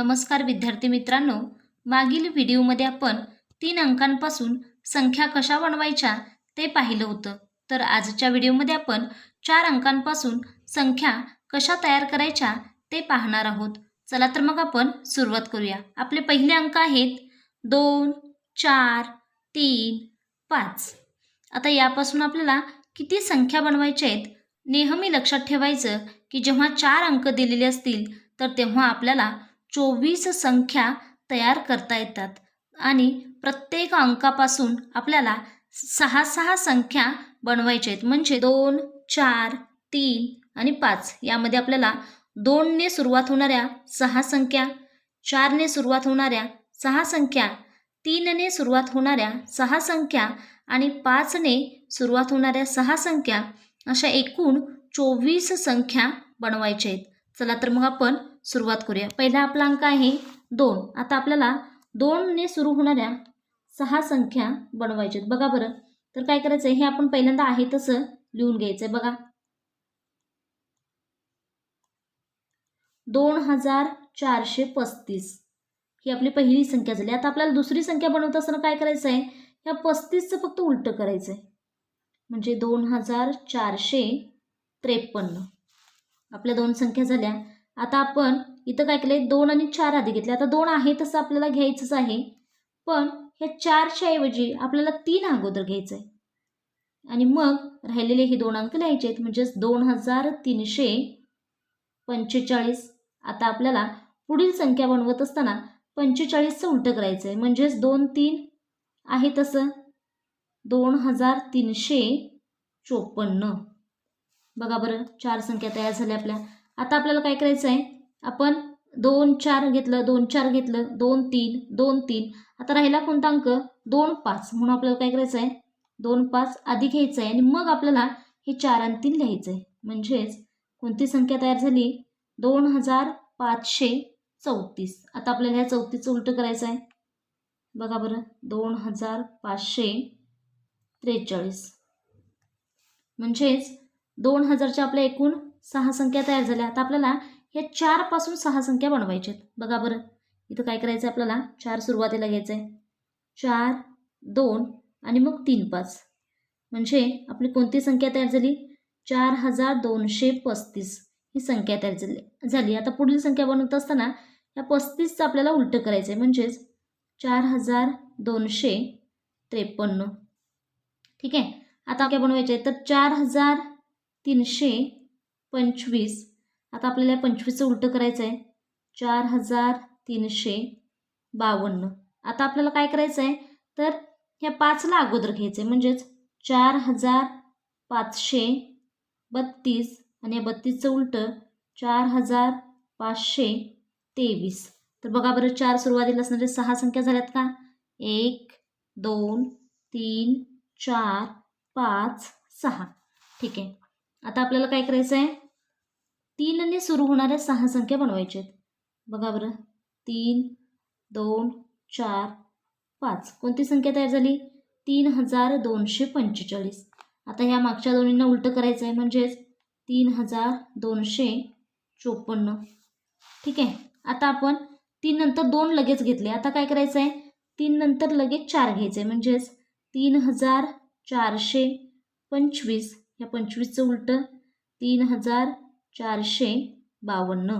नमस्कार विद्यार्थी मित्रांनो. मागील व्हिडिओमध्ये आपण तीन अंकांपासून संख्या कशा बनवायच्या ते पाहिलं होतं. तर आजच्या व्हिडिओमध्ये आपण चार अंकांपासून संख्या कशा तयार करायच्या ते पाहणार आहोत. चला तर मग आपण सुरुवात करूया. आपले पहिले अंक आहेत दोन चार तीन पाच. आता यापासून आपल्याला किती संख्या बनवायच्या आहेत नेहमी लक्षात ठेवायचं की जेव्हा चार अंक दिलेले असतील तर तेव्हा आपल्याला चोवीस संख्या तयार करता येतात. आणि प्रत्येक अंकापासून आपल्याला सहा सहा संख्या बनवायच्या आहेत. म्हणजे दोन चार तीन आणि पाच. यामध्ये आपल्याला दोनने सुरुवात होणाऱ्या सहा संख्या चारने सुरुवात होणाऱ्या सहा संख्या तीनने सुरुवात होणाऱ्या सहा संख्या आणि पाचने सुरुवात होणाऱ्या सहा संख्या अशा एकूण चोवीस संख्या बनवायच्या आहेत. चला तर मग आपण सुरुवात करूया. पहिला आपला अंक आहे दोन. आता आपल्याला दोनने सुरू होणाऱ्या सहा संख्या बनवायच्या आहेत. बघा बरं. तर काय करायचं आहे हे आपण पहिल्यांदा आहे तसं लिहून घ्यायचं आहे बघा. दोन हजार चारशे पस्तीस. ही आपली पहिली संख्या झाली. आता आपल्याला दुसरी संख्या बनवत असताना काय करायचं आहे ह्या पस्तीसचं फक्त उलटं करायचं आहे म्हणजे दोन हजार चारशे त्रेपन्न. आपल्या दोन संख्या झाल्या. आता आपण इथं काय केलं दोन आणि चार आधी घेतले. आता दोन आहे तसं आपल्याला घ्यायचंच आहे. पण ह्या चारच्या ऐवजी आपल्याला तीन अगोदर घ्यायचं आहे आणि मग राहिलेले हे दोन अंक लिहायचे आहेत. म्हणजेच दोन हजार तीनशे पंचेचाळीस. आता आपल्याला पुढील संख्या बनवत असताना पंचेचाळीसचं उलटं करायचं आहे म्हणजेच दोन तीन आहे तसं. दोन हजार तीनशे चोपन्न. बघा बरं चार संख्या तयार झाल्या आपल्या. आता आपल्याला काय करायचं आहे? आपण दोन चार घेतलं दोन चार घेतलं दोन तीन दोन तीन. आता राहिला कोणता अंक? दोन पाच. म्हणून आपल्याला काय करायचं आहे? दोन पाच आधी घ्यायचं आहे आणि मग आपल्याला हे चार आणि तीन लिहायचं आहे. म्हणजेच कोणती संख्या तयार झाली? दोन हजार पाचशे चौतीस. आता आपल्याला ह्या चौतीसचं उलटं करायचं आहे. बघा बरं दोन हजार पाचशे त्रेचाळीस. म्हणजेच दोन हजारच्या आपल्या एकूण सहा संख्या तयार झाल्या. आता आपल्याला ह्या चारपासून सहा संख्या बनवायच्या आहेत बघा बरं. इथं काय करायचं आहे आपल्याला? चार सुरुवातीला घ्यायचं आहे चार दोन आणि मग तीन पाच. म्हणजे आपली कोणती संख्या तयार झाली? चार हजार दोनशे पस्तीस ही संख्या तयार झाली. झाली. आता पुढील संख्या बनवत असताना या पस्तीसचं आपल्याला उलटं करायचं आहे म्हणजेच चार हजार दोनशे त्रेपन्न. ठीक आहे? आता काय बनवायचे आहे तर चार हजार तीनशे पंचवीस. आता आपल्याला पंचवीसचं उलटं करायचं आहे चार हजार तीनशे बावन्न. आता आपल्याला काय करायचं आहे तर ह्या पाचला अगोदर घ्यायचं आहे म्हणजेच चार हजार पाचशे बत्तीस. आणि या बत्तीसचं उलटं चार हजार पाचशे तेवीस. तर बघा बरं चार सुरुवातीला असणारे सहा संख्या झाल्यात का? एक दोन तीन चार पाच सहा. ठीक आहे. आता आपल्याला काय करायचं आहे? तीनने सुरू होणाऱ्या सहा संख्या बनवायच्या आहेत. बघा बरं. तीन दोन चार पाच. कोणती संख्या तयार झाली? तीन हजार दोनशे पंचेचाळीस. आता ह्या मागच्या दोन्हींना उलटं करायचं आहे म्हणजेच तीन हजार दोनशे चोपन्न. ठीक आहे? आता आपण तीन नंतर दोन लगेच घेतले. आता काय करायचं आहे? तीन नंतर लगेच चार घ्यायचं आहे. म्हणजेच तीन हजार चारशे पंचवीस. या पंचवीसचं उलटं तीन हजार चारशे बावन्न.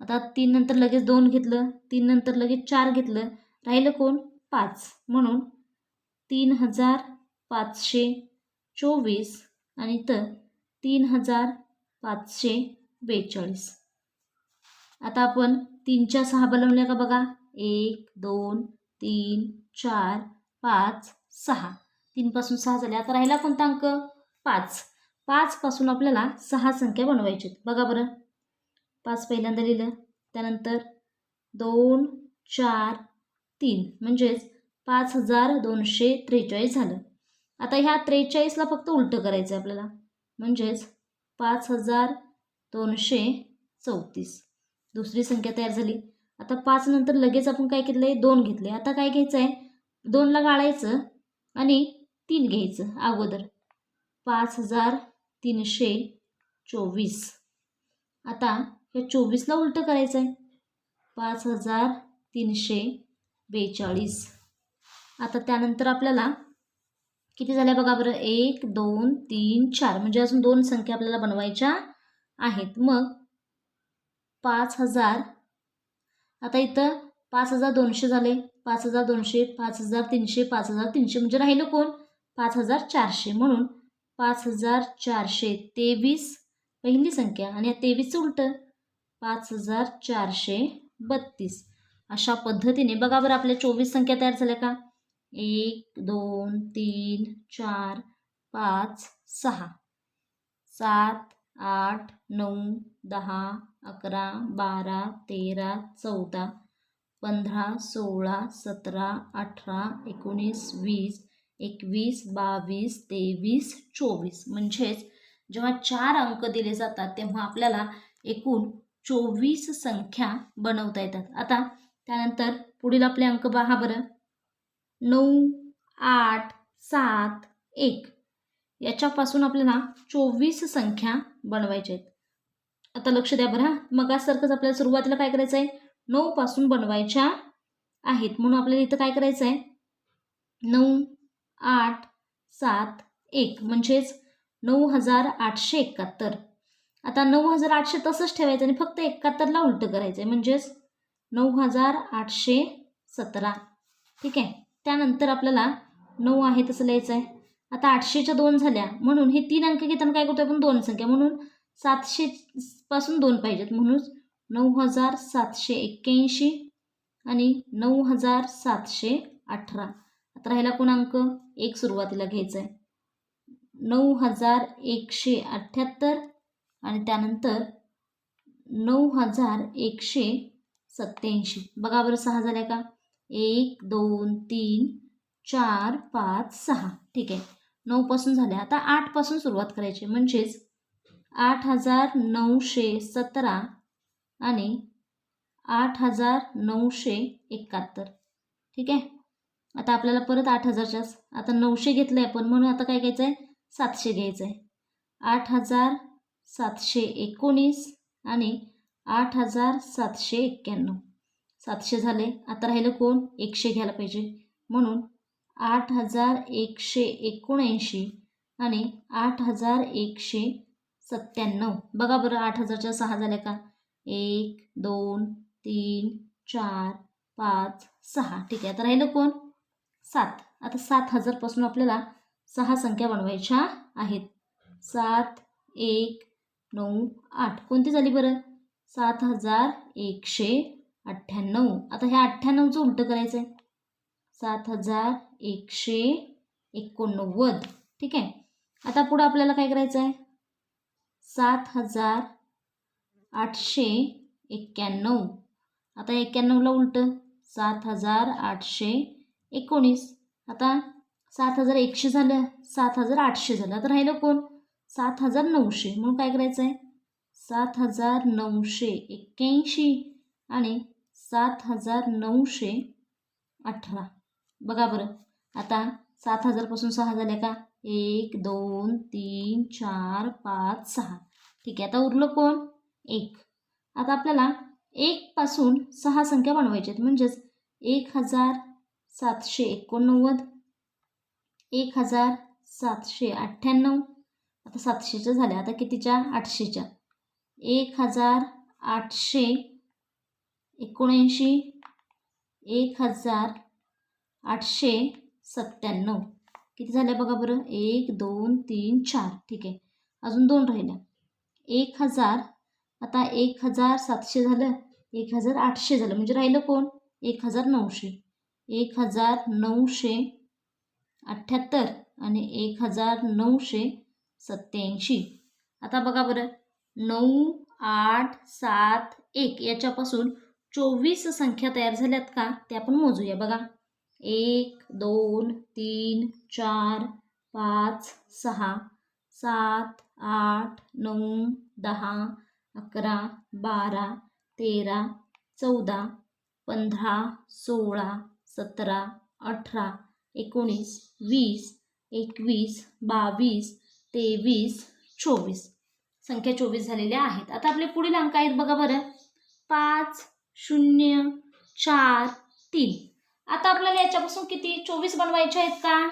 आता तीन नंतर लगेच दोन घेतलं तीन नंतर लगेच चार घेतलं राहिलं कोण? पाच. म्हणून तीन हजार पाचशे चोवीस आणि तर तीन हजार पाचशे बेचाळीस. आता आपण तीनच्या सहा बनवल्या का बघा? एक दोन तीन चार पाच सहा. तीनपासून सहा झाले. आता राहिला कोणता अंक? पाच. पाचपासून आपल्याला सहा संख्या बनवायची आहेत. बघा बरं. पाच पहिल्यांदा लिहिलं. त्यानंतर दोन चार तीन. म्हणजेच पाच हजार दोनशे त्रेचाळीस झालं. आता ह्या त्रेचाळीसला फक्त उलटं करायचं आहे आपल्याला. म्हणजेच पाच हजार दोनशे चौतीस. दुसरी संख्या तयार झाली. आता पाच नंतर लगेच आपण काय घेतलं आहे दोन घेतले आता काय घ्यायचं आहे दोनला गाळायचं आणि तीन घ्यायचं अगोदर. पाच हजार तीनशे चोवीस. आता हे चोवीसला उलटं करायचं आहे पाच हजार तीनशे बेचाळीस. आता त्यानंतर आपल्याला किती झाल्या बघा बरं? एक दोन तीन चार. म्हणजे अजून दोन संख्या आपल्याला बनवायच्या आहेत. मग पाच हजार. आता इथं पाच हजार दोनशे झाले. पाच हजार दोनशे पाच हजार तीनशे पाच हजार तीनशे. म्हणजे राहिलं कोण? पाच हजार चारशे. म्हणून पाच हजार चारशे तेवीस. पहिली संख्या आणि या तेवीसचं उलटं. पाच हजार चारशे बत्तीस. अशा पद्धतीने बघा बरं आपल्या चोवीस संख्या तयार झाल्या का? एक दोन तीन चार पाच सहा. सात आठ नऊ दहा अकरा बारा तेरा चौदा पंधरा सोळा सतरा अठरा एकोणीस वीस एकवीस बावीस तेवीस चोवीस. म्हणजेच जेव्हा चार अंक दिले जातात तेव्हा आपल्याला एकूण चोवीस संख्या बनवता येतात. आता त्यानंतर पुढील आपले अंक पहा बरं. नऊ आठ सात एक. याच्यापासून आपल्याला चोवीस संख्या बनवायच्या आहेत. आता लक्ष द्या बरं मगासारखंच मग आपल्याला सुरुवातीला काय करायचं आहे? नऊपासून बनवायच्या आहेत. म्हणून आपल्याला इथं काय करायचं आहे? नऊ आठ सात एक म्हणजेच नऊ हजार आठशे एकाहत्तर. आता नऊ हजार आठशे तसंच ठेवायचं आणि फक्त एकाहत्तरला उलटं करायचं आहे म्हणजेच नऊ हजार आठशे सतरा. ठीक आहे? त्यानंतर आपल्याला नऊ आहे तसं लिहायचं आहे आता आठशेच्या दोन झाल्या. म्हणून हे तीन अंक घेताना काय करतो आपण? दोन संख्या. म्हणून सातशे पासून दोन पाहिजेत. म्हणून नऊ हजार सातशे एक्क्याऐंशी आणि नऊ हजार सातशे अठरा. आता राहिला कोण अंक? एक सुरुवातीला घ्यायचा आहे नऊ हजार एकशे अठ्ठ्याहत्तर आणि त्यानंतर नऊ हजार एकशे सत्याऐंशी बघा बरं सहा झाल्या का? एक दोन तीन चार पाच सहा. ठीक आहे. नऊपासून झाल्या. आता आठपासून सुरुवात करायची. म्हणजेच आठ हजार नऊशे सतरा आणि आठ हजार नऊशे एकाहत्तर. ठीक आहे? आता आपल्याला परत आठ हजारच्याच. आता नऊशे घेतलं आहे आपण. म्हणून आता काय घ्यायचं आहे सातशे घ्यायचं आहे आठ हजार सातशे एकोणीस आणि आठ हजार सातशे एक्क्याण्णव. सातशे झाले. आता राहिलं कोण? एकशे घ्यायला पाहिजे. म्हणून आठ हजार एकशे एकोणऐंशी आणि आठ हजार एकशे सत्त्याण्णव. बघा बरं आठ हजारच्या सहा झाल्या का? एक दोन तीन चार पाच सहा. ठीक आहे. आता राहिलं कोण? सात. आता सात हजारपासून आपल्याला सहा संख्या बनवायच्या आहेत. सात एक नऊ आठ. कोणती झाली बरं? सात हजार एकशे अठ्ठ्याण्णव. आता ह्या अठ्ठ्याण्णवचं उलटं करायचं आहे सात हजार एकशे एकोणनव्वद. ठीक आहे? आता पुढं आपल्याला काय करायचं आहे सात हजार आठशे एक्क्याण्णव. आता एक्क्याण्णवला उलटं. सात हजार आठशे एकोणीस. आता सात हजार एकशे झालं सात हजार आठशे झालं. आता राहिलं कोण? सात हजार नऊशे. म्हणून काय करायचं आहे सात हजार नऊशे एक्क्याऐंशी आणि सात हजार नऊशे अठरा. बघा बरं. आता सात हजारपासून सहा झाल्या का? एक दोन तीन चार पाच सहा. ठीक आहे. आता उरलं कोण? एक. आता आपल्याला एकपासून सहा संख्या बनवायच्या आहेत. म्हणजेच एक हजार सातशे एकोणनव्वद एक हजार सातशे अठ्ठ्याण्णव. आता सातशेच्या झाल्या आता कितीच्या? आठशेच्या. एक हजार आठशे एकोणऐंशी एक हजार आठशे सत्त्याण्णव. किती झाल्या बघा बरं? एक दोन तीन चार. ठीक आहे. अजून दोन राहिल्या. एक हजार आता एक हजार सातशे झालं. एक हजार आठशे झालं. म्हणजे राहिलं कोण? एक हजार नऊशे. एक हजार नऊशे अठ्ठ्याहत्तर आणि एक हजार नऊशे सत्याऐंशी आता बघा बरं. नऊ आठ सात एक याच्यापासून चोवीस संख्या तयार झाल्यात का? ते आपण मोजूया बघा. एक दोन तीन चार पाच सहा सात आठ नऊ दहा अकरा बारा तेरा चौदा पंधरा सोळा सतरा अठरा एकोणीस वीस एकवीस बावीस तेवीस चोवीस. संख्या चोवीस झालेल्या आहेत. आता आपले पुढील अंक आहेत बघा बरं. पाच शून्य चार तीन. आता आपल्याला याच्यापासून किती? चोवीस बनवायचे आहेत का?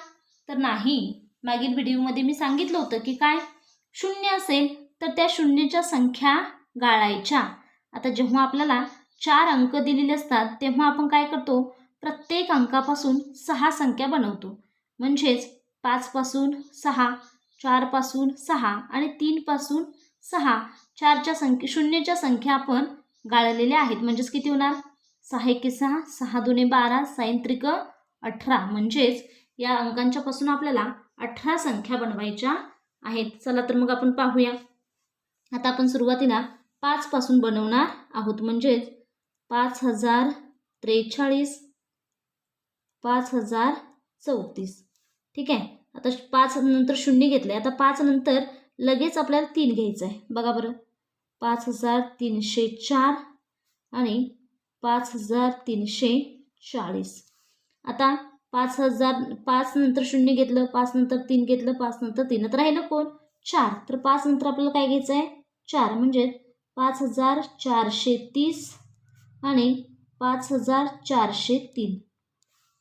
तर नाही. मागील व्हिडिओमध्ये मी सांगितलं होतं की काय? शून्य असेल तर त्या शून्यच्या संख्या गाळायच्या. आता जेव्हा आपल्याला चार अंक दिलेले असतात तेव्हा आपण काय करतो? प्रत्येक अंकापासून सहा संख्या बनवतो. म्हणजेच पाचपासून सहा चारपासून सहा आणि तीनपासून सहा. चारच्या संख्ये शून्यच्या संख्या आपण गाळलेल्या आहेत. म्हणजेच किती होणार? सहा एके सहा सहा दोन्ही बारा सायंत्रिक अठरा. म्हणजेच या अंकांच्या पासून आपल्याला अठरा संख्या बनवायच्या आहेत. चला तर मग आपण पाहूया. आता आपण सुरुवातीला पाचपासून बनवणार आहोत. म्हणजेच पाच हजार त्रेचाळीस पाच हजार चौतीस. ठीक आहे? आता पाच नंतर शून्य घेतलं आहे आता पाच नंतर लगेच आपल्याला तीन घ्यायचं आहे. बघा बरं. पाच हजार तीनशे चार आणि पाच हजार तीनशे चाळीस. आता पाच हजार पाच नंतर शून्य घेतलं पाच नंतर तीन घेतलं पाच नंतर तीन. आता राहिलं कोण? चार. तर पाच नंतर आपल्याला काय घ्यायचं आहे? चार. म्हणजे पाच हजार चारशे तीस आणि पाच हजार चारशे तीन.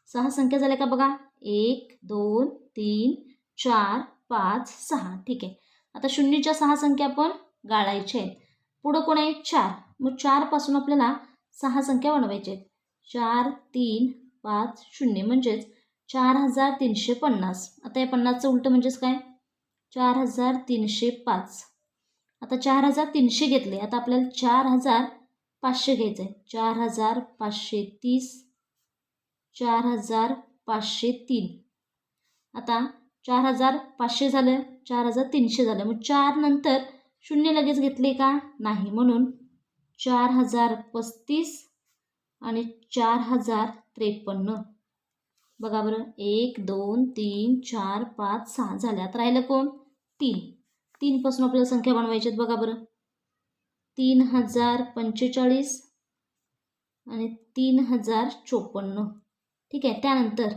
सहा संख्या झाल्या का बघा? एक दोन तीन चार पाच सहा. ठीक आहे. आता शून्यच्या सहा संख्या आपण गाळायच्या आहेत. पुढं कोण आहे? चार. मग चारपासून आपल्याला सहा संख्या बनवायच्या आहेत. चार तीन पाच शून्य. म्हणजेच चार हजार तीनशे पन्नास. आता या पन्नासचं उलटं म्हणजेच काय? चार हजार तीनशे पाच. आता चार हजार तीनशे घेतले. आता आपल्याला चार हजार पाचशे घ्यायचं आहे चार हजार पाचशे तीस चार हजार पाचशे तीन. आता चार हजार पाचशे झालं चार हजार तीनशे झालं. मग चार नंतर शून्य लगेच घेतले का? नाही. म्हणून चार हजार पस्तीस आणि चार हजार त्रेपन्न. बघा बरं. एक दोन तीन चार पाच सहा झाल्यात राहिलं कोण? तीन. तीनपासून आपल्याला संख्या बनवायची आहेत. बघा बरं. तीन हजार पंचेचाळीस आणि तीन हजार चोपन्न. ठीक आहे त्यानंतर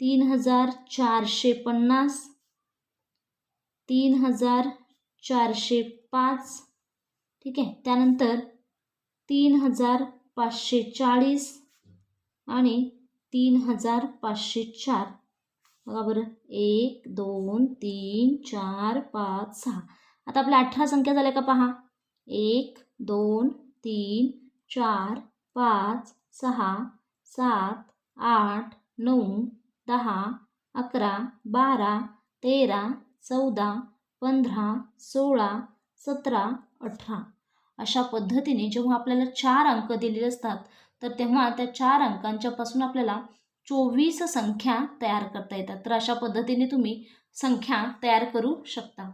तीन हजार चारशे पन्नास तीन हजार चारशे पाच ठीक आहे त्यानंतर तीन हजार पाचशे चाळीस आणि तीन हजार पाचशे चार. बघा बरं एक दोन तीन चार पाच सहा. आता आपल्या अठरा संख्या झाल्या का पहा? एक दोन तीन चार पाच सहा सात आठ नऊ दहा अकरा बारा तेरा चौदा पंधरा सोळा सतरा अठरा. अशा पद्धतीने जेव्हा आपल्याला चार अंक दिलेले असतात तर तेव्हा त्या चार अंकांच्यापासून आपल्याला चोवीस संख्या तयार करता येतात. तर अशा पद्धतीने तुम्ही संख्या तयार करू शकता.